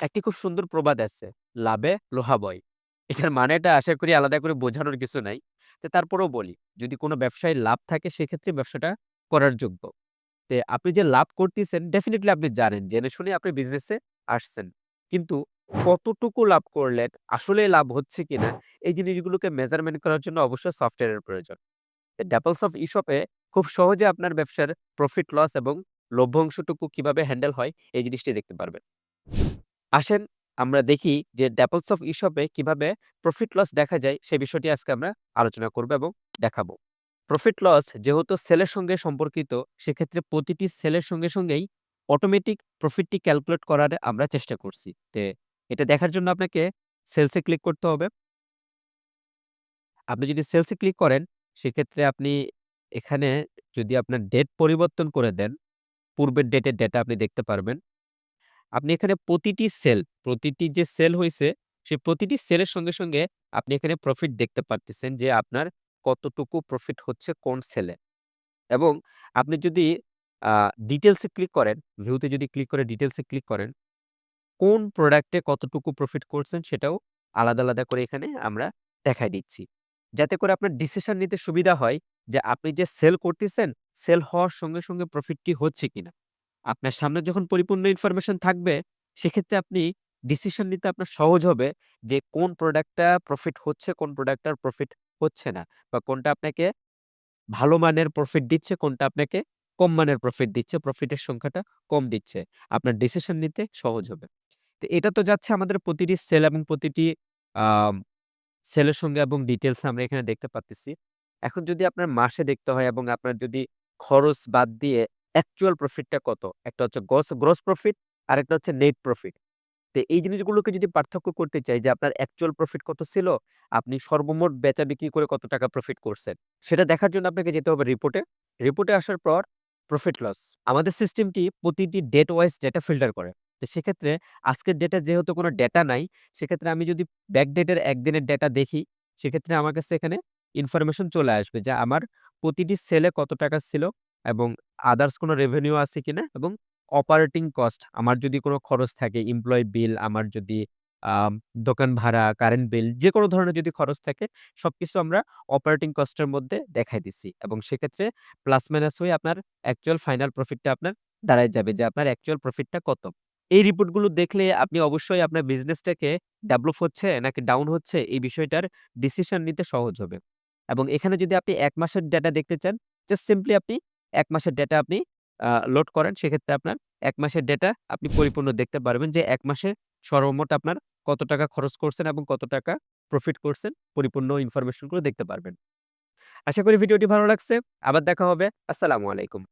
একটি খুব সুন্দর প্রবাদ আছে, "লাভে লোহা বয়।" এটার মানেটা আশা করি আলাদা করে বোঝানোর কিছু নাই। তো তারপরেও বলি, যদি কোনো ব্যবসায় লাভ থাকে সেক্ষেত্রে ব্যবসাটা করার যোগ্য। তে আপনি যে লাভ করতেছেন ডেফিনেটলি আপনি জানেন, জেনে শুনে আপনি বিজনেসে আসছেন। কিন্তু কতটুকু লাভ করলেন, আসলেই লাভ হচ্ছে কিনা এই জিনিসগুলোকে মেজারমেন্ট করার জন্য অবশ্যই সফটওয়্যারের প্রয়োজন। ড্যাপলস অফ ইশপে খুব সহজে আপনার ব্যবসার প্রফিট লস এবং লভ্যাংশটুকু কীভাবে হ্যান্ডেল হয় এই জিনিসটি দেখতে পারবেন। আসেন আমরা দেখি যে ড্যাপলস অফ ইশপে কীভাবে প্রফিট লস দেখা যায় সে বিষয়টি আজকে আমরা আলোচনা করব এবং দেখাবো। প্রফিট লস যেহেতু সেলের সঙ্গে সম্পর্কিত সেক্ষেত্রে প্রতিটি সেলের সঙ্গে সঙ্গেই অটোমেটিক প্রফিটটি ক্যালকুলেট করার আমরা চেষ্টা করছি। তে এটা দেখার জন্য আপনাকে সেলসে ক্লিক করতে হবে। আপনি যদি সেলসে ক্লিক করেন সেক্ষেত্রে আপনি এখানে যদি আপনার ডেট পরিবর্তন করে দেন, পূর্বের ডেটের ডেটা আপনি দেখতে পারবেন। আপনি এখানে প্রতিটি সেল, প্রতিটি যে সেল হয়েছে সে প্রতিটি সেলের সঙ্গে, সঙ্গে আপনি এখানে প্রফিট দেখতে পারতেছেন যে আপনার কতটুকু প্রফিট হচ্ছে কোন সেলে। এবং আপনি যদি ডিটেলসে ক্লিক করেন, ভিউ তে যদি ক্লিক করে ডিটেলসে ক্লিক করেন, কোন প্রোডাক্টে কতটুকু প্রফিট করছেন সেটাও আলাদা, আলাদা করে এখানে আমরা দেখায় দিচ্ছি। যাতে করে আপনার ডিসিশন নিতে সুবিধা হয় যে আপনি যে সেল করতেছেন, সেল হওয়ার সঙ্গে, সঙ্গে প্রফিটটি হচ্ছে কিনা। আপনার সামনে যখন পরিপূর্ণ ইনফরমেশন থাকবে, সেক্ষেত্রে আপনি ডিসিশন নিতে আপনার সহজ হবে যে কোন প্রোডাক্টটা প্রফিট হচ্ছে, কোন প্রোডাক্টটার প্রফিট হচ্ছে না। বা কোনটা আপনাকে ভালো মানের প্রফিট দিচ্ছে, কোনটা আপনাকে কম মানের প্রফিট দিচ্ছে, প্রফিটের সংখ্যাটা কম দিচ্ছে। আপনার ডিসিশন নিতে সহজ হবে। তো এটা তো যাচ্ছে আমাদের প্রতিটি সেল এবং প্রতিটি সেলের সঙ্গে এবং ডিটেইলস আমরা এখানে দেখতে পারতেছি। এখন যদি আপনার মাসে দেখতে হয় এবং আপনার যদি খরচ বাদ দিয়ে অ্যাকচুয়াল প্রফিটটা কত? একটা হচ্ছে গস গ্রস প্রফিট, আরেকটা হচ্ছে নেট প্রফিট। তো এই জিনিসগুলোকে যদি পার্থক্য করতে চাই যে আপনার অ্যাকচুয়াল প্রফিট কত ছিল, আপনি সর্বমোট বেচা-বিক্রি করে কত টাকা প্রফিট করছেন। সেটা দেখার জন্য আপনাকে যেতে হবে রিপোর্টে। রিপোর্টে আসার পর প্রফিট লস। আমাদের সিস্টেমটি প্রতিটি ডেট ওয়াইজ ডেটা ফিল্টার করে। তো সেক্ষেত্রে আজকের ডেটা যেহেতু কোনো ডেটা নাই, সেক্ষেত্রে আমি যদি ব্যাকডেটের একদিনের ডেটা দেখি, সেক্ষেত্রে আমার কাছে এখানে ইনফরমেশন চলে আসবে যে আমার প্রতিটি সেলে কত টাকা ছিল এবং আদার্স কোনো রেভিনিউ আছে কিনা এবং অপারেটিং কস্ট আমার যদি কোনো খরচ থাকে, এমপ্লয়ি বিল, আমার যদি দোকান ভাড়া, কারেন্ট বিল যেকোনো ধরনের যদি খরচ থাকে সবকিছু আমরা অপারেটিং কস্টের মধ্যে দেখাই দিচ্ছি। এবং সেক্ষেত্রে প্লাস মাইনাস হয়ে আপনার অ্যাকচুয়াল ফাইনাল প্রফিটটা আপনার দাঁড়ায় যাবে যে আপনার অ্যাকচুয়াল প্রফিটটা কত। এই রিপোর্টগুলো দেখলে আপনি অবশ্যই আপনার বিজনেসটাকে ডেভেলপ হচ্ছে নাকি ডাউন হচ্ছে এই বিষয়টার ডিসিশন নিতে সহজ হবে। এবং এখানে যদি আপনি এক মাসের ডেটা দেখতে চান, জাস্ট সিম্পলি আপনি ১ মাসের ডেটা আপনি লোড করেন। সেক্ষেত্রে আপনার এক মাসের ডেটা আপনি পরিপূর্ণ দেখতে পারবেন যে এক মাসে সর্বমোট আপনার কত টাকা খরচ করছেন এবং কত টাকা প্রফিট করছেন। পরিপূর্ণ ইনফরমেশনগুলো দেখতে পারবেন। আশা করি ভিডিওটি ভালো লাগছে। আবার দেখা হবে। আসসালামু আলাইকুম।